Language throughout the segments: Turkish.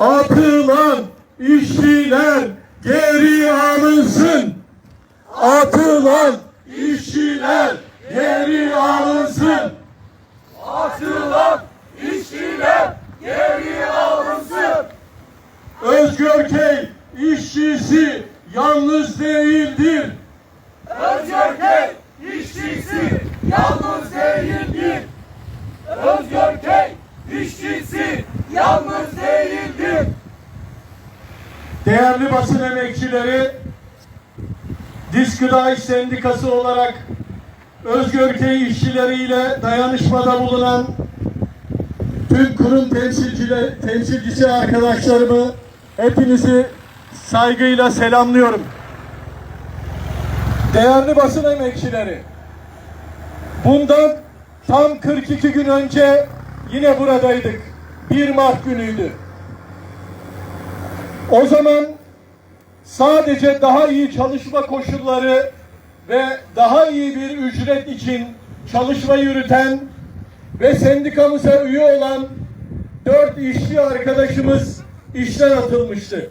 Atılan işçiler geri alınsın. Atılan işçiler geri alınsın. Atılan işçiler geri alınsın. Özgürköy işçisi yalnız değildir. Özgürköy işçisi yalnız değildir. Özgürköy işçisi yalnız. Değerli basın emekçileri, Disk Gıda İş Sendikası olarak Özgürköy işçileriyle dayanışmada bulunan tüm kurum temsilcileri, temsilcisi arkadaşlarımı hepinizi saygıyla selamlıyorum. Değerli basın emekçileri, bundan tam 42 gün önce yine buradaydık. 1 Mart günüydü. O zaman sadece daha iyi çalışma koşulları ve daha iyi bir ücret için çalışma yürüten ve sendikamıza üye olan dört işçi arkadaşımız işten atılmıştı.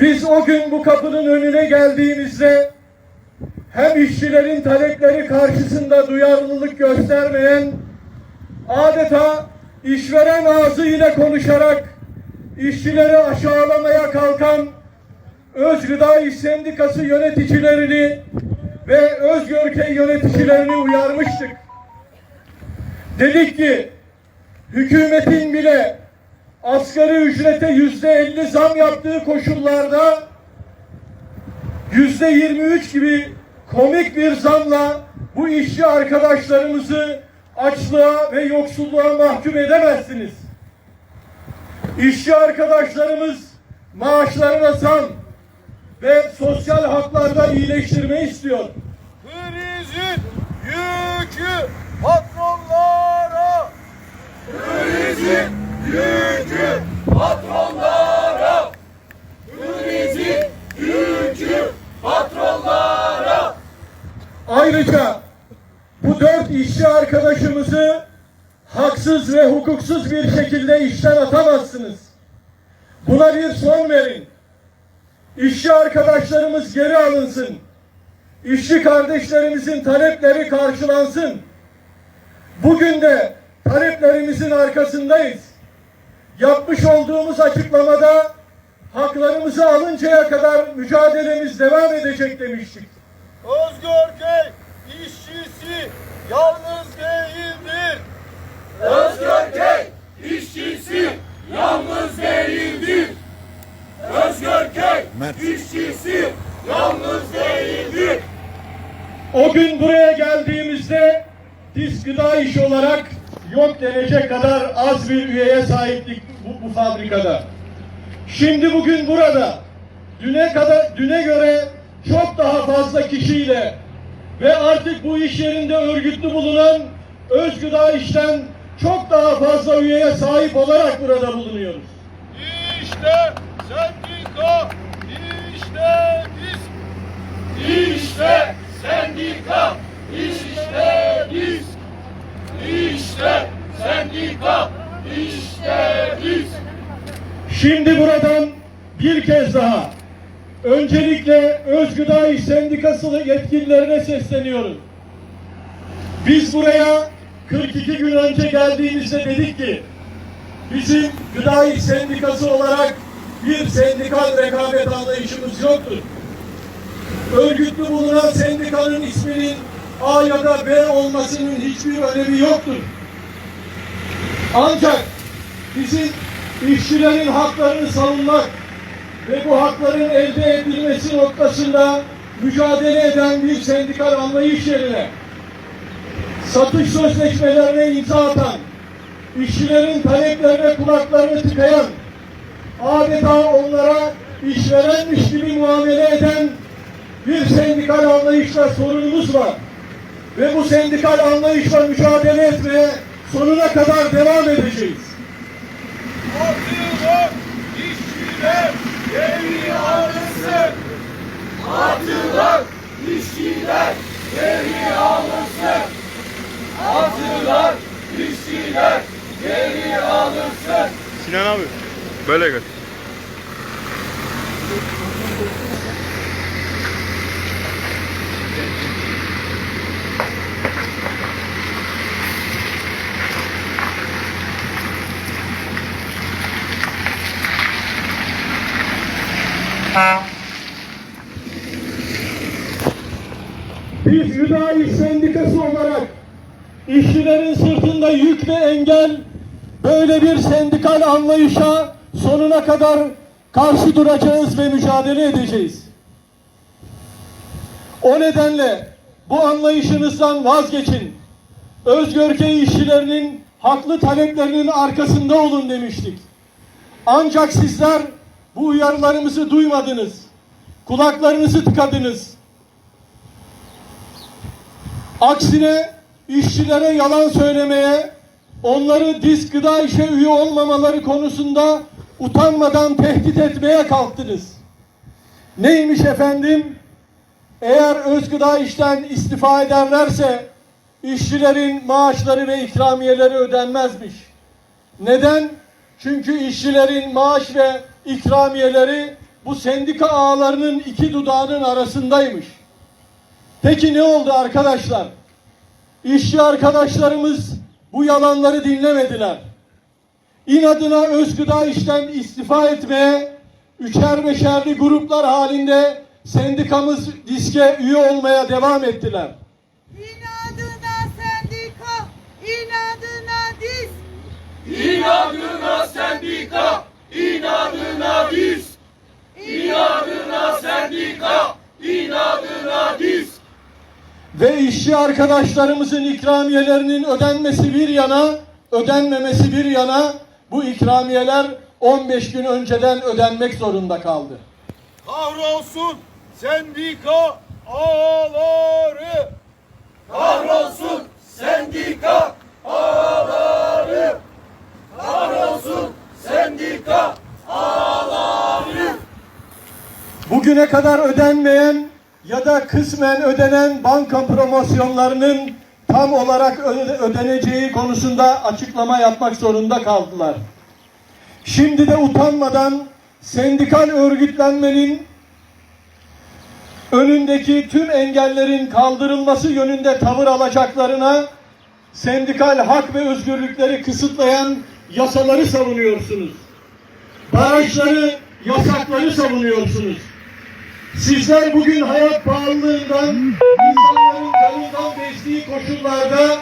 Biz o gün bu kapının önüne geldiğimizde hem işçilerin talepleri karşısında duyarlılık göstermeyen adeta işveren ağzıyla konuşarak işçileri aşağılamaya kalkan Özgıda İş Sendikası yöneticilerini ve Özgörkey yöneticilerini uyarmıştık. Dedik ki hükümetin bile asgari ücrete yüzde elli zam yaptığı koşullarda yüzde yirmi üç gibi komik bir zamla bu işçi arkadaşlarımızı açlığa ve yoksulluğa mahkum edemezsiniz. İşçi arkadaşlarımız maaşlarına zam ve sosyal haklarda iyileştirme istiyor. Krizin yükü patronlara. Krizin yükü patronlara. Krizin yükü patronlara. Ayrıca bu dört işçi arkadaşımızı haksız ve hukuksuz bir şekilde işten atamazsınız. Buna bir son verin. İşçi arkadaşlarımız geri alınsın. İşçi kardeşlerimizin talepleri karşılansın. Bugün de taleplerimizin arkasındayız. Yapmış olduğumuz açıklamada haklarımızı alıncaya kadar mücadelemiz devam edecek demiştik. Özgürköy işçisi yalnız değildir. Özgürköy işçisi yalnız değildir. Özgürköy işçisi yalnız değildir. O gün buraya geldiğimizde Disk Gıda İş olarak yok denecek kadar az bir üyeye sahiptik bu, bu fabrikada. Şimdi bugün burada düne kadar düne göre çok daha fazla kişiyle ve artık bu iş yerinde örgütlü bulunan Özgıda İş'ten çok daha fazla üyeye sahip olarak burada bulunuyoruz. İşte sendika, işte biz. İşte sendika, işte biz. İşte sendika, işte biz. Şimdi buradan bir kez daha öncelikle Özgıda İş Sendikası yetkililerine sesleniyoruz. Biz buraya 42 gün önce geldiğimizde dedik ki bizim Gıda İş Sendikası olarak bir sendikal rekabet anlayışımız yoktur. Örgütlü bulunan sendikanın isminin A ya da B olmasının hiçbir önemi yoktur. Ancak bizim işçilerin haklarını savunmak ve bu hakların elde edilmesi noktasında mücadele eden bir sendikal anlayış yerine satış sözleşmelerine imza atan, işçilerin taleplerine kulaklarını tıkayan, adeta onlara işverenmiş gibi muamele eden bir sendikal anlayışla sorunumuz var. Ve bu sendikal anlayışla mücadele etmeye sonuna kadar devam edeceğiz. Atılan işçiler geri alınsın. Atılan işçiler geri alınsın. Atılan işçiler geri alınsın. Sinan abi. Böyle gör. Biz müdahil sendikası olarak işçilerin sırtında yük ve engel böyle bir sendikal anlayışa sonuna kadar karşı duracağız ve mücadele edeceğiz. O nedenle bu anlayışınızdan vazgeçin. Özgörkey işçilerinin haklı taleplerinin arkasında olun demiştik. Ancak sizler bu uyarılarımızı duymadınız. Kulaklarınızı tıkadınız. Aksine işçilere yalan söylemeye, onları disk gıda işe üye olmamaları konusunda utanmadan tehdit etmeye kalktınız. Neymiş efendim? Eğer öz gıda işten istifa ederlerse işçilerin maaşları ve ikramiyeleri ödenmezmiş. Neden? Çünkü işçilerin maaş ve ikramiyeleri bu sendika ağlarının iki dudağının arasındaymış. Peki ne oldu arkadaşlar? İşçi arkadaşlarımız bu yalanları dinlemediler. İnadına öz gıda işten istifa etmeye, üçer beşerli gruplar halinde sendikamız diske üye olmaya devam ettiler. İnadına sendika, inadına diz. İnadına sendika, inadına diz. İnadına sendika, inadına diz. Ve işçi arkadaşlarımızın ikramiyelerinin ödenmesi bir yana, ödenmemesi bir yana bu ikramiyeler 15 gün önceden ödenmek zorunda kaldı. Kahrolsun sendika ağları. Kahrolsun sendika ağları. Kahrolsun sendika ağları. Bugüne kadar ödenmeyen ya da kısmen ödenen banka promosyonlarının tam olarak öde- ödeneceği konusunda açıklama yapmak zorunda kaldılar. Şimdi de utanmadan sendikal örgütlenmenin önündeki tüm engellerin kaldırılması yönünde tavır alacaklarına sendikal hak ve özgürlükleri kısıtlayan yasaları savunuyorsunuz. Barajları, yasakları savunuyorsunuz. Sizler bugün hayat pahalılığından, insanların canından bezdiği koşullarda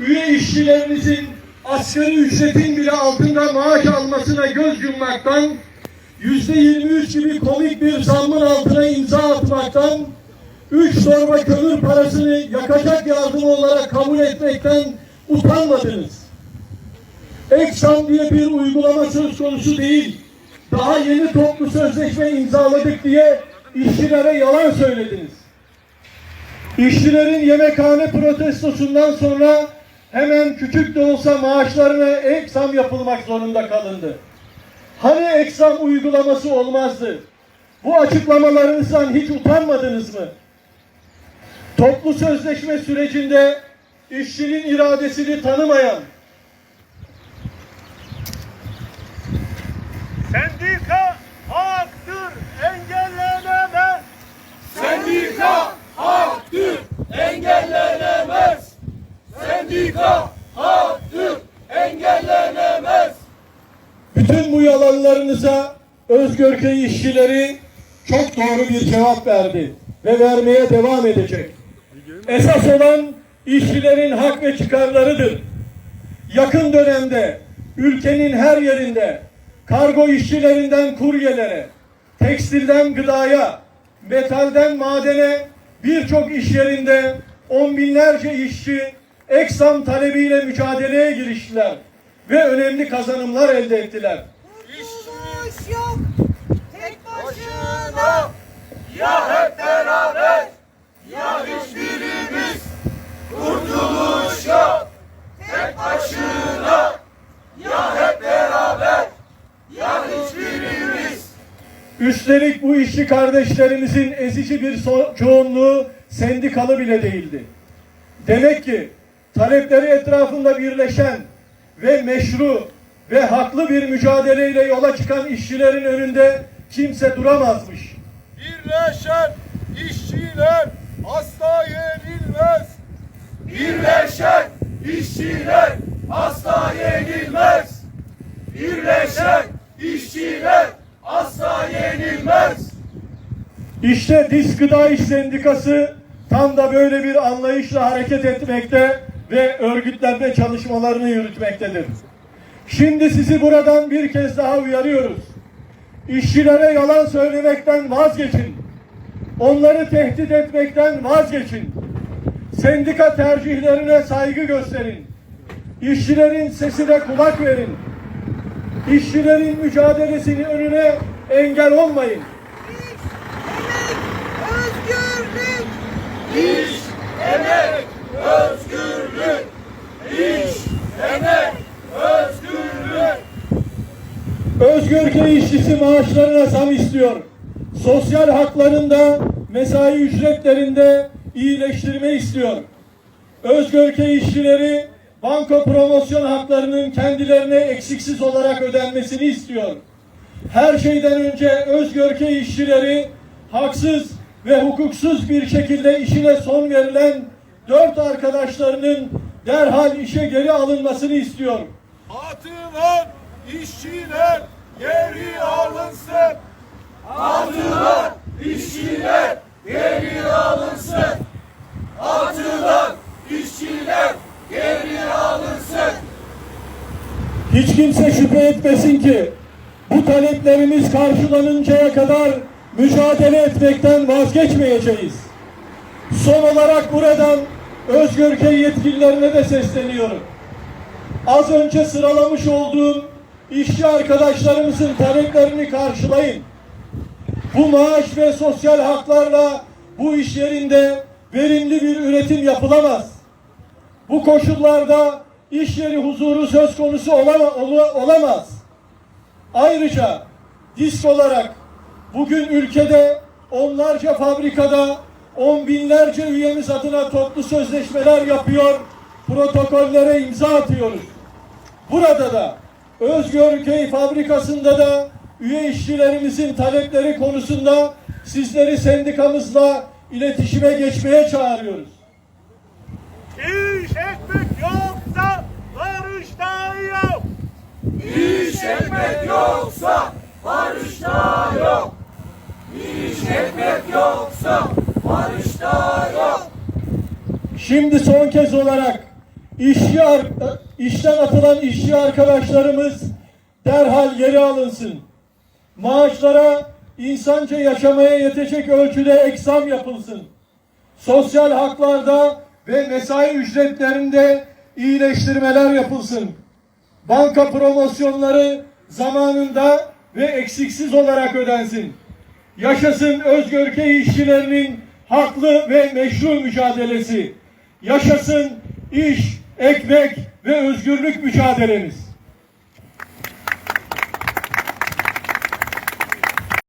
üye işçilerinizin asgari ücretin bile altında maaş almasına göz yummaktan, yüzde 23 gibi komik bir zammın altına imza atmaktan, üç torba kömür parasını yakacak yardım olarak kabul etmekten utanmadınız. Eksam diye bir uygulama söz konusu değil. Daha yeni toplu sözleşme imzaladık diye işçilere yalan söylediniz. İşçilerin yemekhane protestosundan sonra hemen küçük de olsa maaşlarına eksam yapılmak zorunda kalındı. Hani eksam uygulaması olmazdı? Bu açıklamalarınızdan hiç utanmadınız mı? Toplu sözleşme sürecinde işçinin iradesini tanımayan, Sendika haktır, engellenemez. Sendika haktır, engellenemez. Sendika haktır, engellenemez. Bütün bu yalanlarınıza Özgürköy işçileri çok doğru bir cevap verdi ve vermeye devam edecek. Esas olan işçilerin hak ve çıkarlarıdır. Yakın dönemde ülkenin her yerinde kargo işçilerinden kuryelere, tekstilden gıdaya, metalden madene birçok iş yerinde on binlerce işçi eksam talebiyle mücadeleye giriştiler ve önemli kazanımlar elde ettiler. Kurtuluş yok, tek. Başına ya hep beraber ya hiçbirimiz kurtuluş yok. Tek başına ya hep beraber ya hiçbirimiz. Üstelik bu işçi kardeşlerimizin ezici bir so- çoğunluğu sendikalı bile değildi. Demek ki talepleri etrafında birleşen ve meşru ve haklı bir mücadeleyle yola çıkan işçilerin önünde kimse duramazmış. Birleşen işçiler asla yenilmez. Birleşen işçiler asla yenilmez. Birleşen işçiler asla yenilmez. İşte Disk Gıda İş Sendikası tam da böyle bir anlayışla hareket etmekte ve örgütlenme çalışmalarını yürütmektedir. Şimdi sizi buradan bir kez daha uyarıyoruz. İşçilere yalan söylemekten vazgeçin. Onları tehdit etmekten vazgeçin. Sendika tercihlerine saygı gösterin. İşçilerin sesine kulak verin. İşçilerin mücadelesini önüne engel olmayın. İş, emek, özgürlük. İş, emek, özgürlük. Özgürlük. Özgürköy işçisi maaşlarına zam istiyor. Sosyal haklarında, mesai ücretlerinde iyileştirme istiyor. Özgürköy işçileri banka promosyon haklarının kendilerine eksiksiz olarak ödenmesini istiyor. Her şeyden önce Özgürköy işçileri haksız ve hukuksuz bir şekilde işine son verilen dört arkadaşlarının derhal işe geri alınmasını istiyor. Atılan işçiler geri alınsın. Atılan işçiler geri alınsın. Atılan işçiler geri alınsın. Hiç kimse şüphe etmesin ki bu taleplerimiz karşılanıncaya kadar mücadele etmekten vazgeçmeyeceğiz. Son olarak buradan Özgürköy yetkililerine de sesleniyorum. Az önce sıralamış olduğum işçi arkadaşlarımızın taleplerini karşılayın. Bu maaş ve sosyal haklarla bu iş yerinde verimli bir üretim yapılamaz. Bu koşullarda iş yeri huzuru söz konusu olama- ola- olamaz. Ayrıca disk olarak bugün ülkede onlarca fabrikada on binlerce üyemiz adına toplu sözleşmeler yapıyor, protokollere imza atıyoruz. Burada da Özgürköy fabrikasında da üye işçilerimizin talepleri konusunda sizleri sendikamızla iletişime geçmeye çağırıyoruz. İş ekmek yoksa barış da yok. İş ekmek yoksa barış da yok. Ekmek yoksa barış da yok. Şimdi son kez olarak işçi işten atılan işçi arkadaşlarımız derhal geri alınsın. Maaşlara insanca yaşamaya yetecek ölçüde eksam yapılsın. Sosyal haklarda ve mesai ücretlerinde iyileştirmeler yapılsın. Banka promosyonları zamanında ve eksiksiz olarak ödensin. Yaşasın Özgürköy işçilerinin haklı ve meşru mücadelesi. Yaşasın iş, ekmek ve özgürlük mücadelemiz.